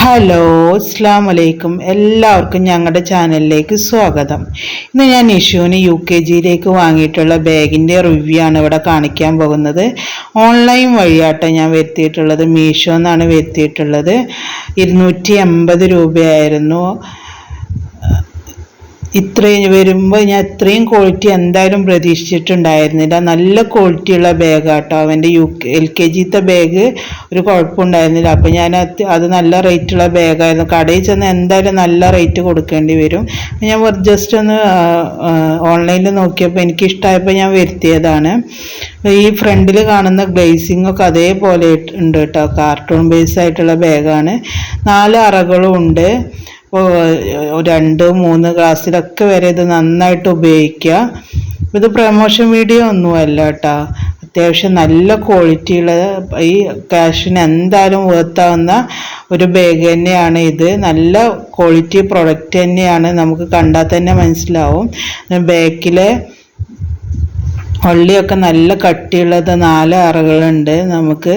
Hello അസ്സാം വലൈക്കും എല്ലാവർക്കും ഞങ്ങളുടെ ചാനലിലേക്ക് സ്വാഗതം. ഇന്ന് ഞാൻ നിഷുവിന് യു കെ ജിയിലേക്ക് വാങ്ങിയിട്ടുള്ള ബാഗിന്റെ റിവ്യൂ ആണ് ഇവിടെ കാണിക്കാൻ പോകുന്നത്. ഓൺലൈൻ വഴിയാട്ടോ ഞാൻ വരുത്തിയിട്ടുള്ളത്. മീഷോ എന്നാണ് വരുത്തിയിട്ടുള്ളത്. ഇരുന്നൂറ്റി എൺപത് രൂപയായിരുന്നു. ഇത്രയും വരുമ്പോൾ ഞാൻ ഇത്രയും ക്വാളിറ്റി എന്തായാലും പ്രതീക്ഷിച്ചിട്ടുണ്ടായിരുന്നില്ല. നല്ല ക്വാളിറ്റിയുള്ള ബാഗാട്ടോ അവന്റെ യു കെ എൽ കെ ജിത്തെ ബാഗ് ഒരു കുഴപ്പമുണ്ടായിരുന്നില്ല. അപ്പോൾ ഞാൻ അത് നല്ല റേറ്റുള്ള ബാഗായിരുന്നു കടയിൽ ചെന്ന് എന്തായാലും നല്ല റേറ്റ് കൊടുക്കേണ്ടി വരും. ഞാൻ ജസ്റ്റ് ഒന്ന് ഓൺലൈനിൽ നോക്കിയപ്പോൾ എനിക്ക് ഇഷ്ടമായപ്പോൾ ഞാൻ വരുത്തിയതാണ്. ഈ ഫ്രണ്ടിൽ കാണുന്ന ഗ്ലേസിംഗ് ഒക്കെ അതേപോലെ ഉണ്ട് കേട്ടോ കാർട്ടൂൺ ബേസ് ആയിട്ടുള്ള ബാഗാണ് നാല് അറകളും ഉണ്ട്. രണ്ട് മൂന്ന് ക്ലാസ്സിലൊക്കെ വരെ ഇത് നന്നായിട്ട് ഉപയോഗിക്കുക. ഇത് പ്രമോഷൻ വീഡിയോ ഒന്നുമല്ല കേട്ടോ. അത്യാവശ്യം നല്ല ക്വാളിറ്റിയുള്ള ഈ ക്യാഷിന് എന്തായാലും വേർത്താവുന്ന ഒരു ബാഗ് തന്നെയാണ് ഇത്. നല്ല ക്വാളിറ്റി പ്രൊഡക്റ്റ് തന്നെയാണ് നമുക്ക് കണ്ടാൽ തന്നെ മനസ്സിലാവും. ബാക്കിലെ വള്ളിയൊക്കെ നല്ല കട്ടിയുള്ളത് നാല് അറകളുണ്ട് നമുക്ക്.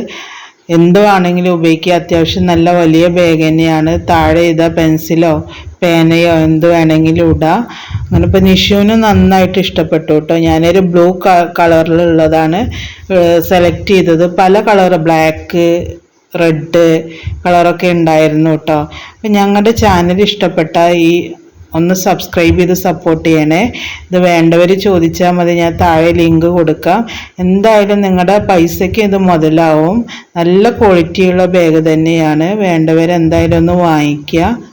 എന്തുവാണെങ്കിലും ഉപയോഗിക്കുക. അത്യാവശ്യം നല്ല വലിയ ബാഗ് തന്നെയാണ്. താഴെ ഇതാ പെൻസിലോ പേനയോ എന്ത് വേണമെങ്കിലും ഇടാം. അങ്ങനെ ഇപ്പം നിഷുവിന് നന്നായിട്ട് ഇഷ്ടപ്പെട്ടു കേട്ടോ. ഞാനൊരു ബ്ലൂ കളറിലുള്ളതാണ് സെലക്ട് ചെയ്തത്. പല കളർ ബ്ലാക്ക് റെഡ് കളറൊക്കെ ഉണ്ടായിരുന്നു കേട്ടോ. അപ്പം ഞങ്ങളുടെ ചാനൽ ഇഷ്ടപ്പെട്ട ഈ ഒന്ന് സബ്സ്ക്രൈബ് ചെയ്ത് സപ്പോർട്ട് ചെയ്യണേ. ഇത് വേണ്ടവർ ചോദിച്ചാൽ മതി ഞാൻ താഴെ ലിങ്ക് കൊടുക്കാം. എന്തായാലും നിങ്ങളുടെ പൈസയ്ക്ക് ഇത് മുതലാവും. നല്ല ക്വാളിറ്റിയുള്ള ബാഗ് തന്നെയാണ്. വേണ്ടവർ എന്തായാലും ഒന്ന് വാങ്ങിക്കുക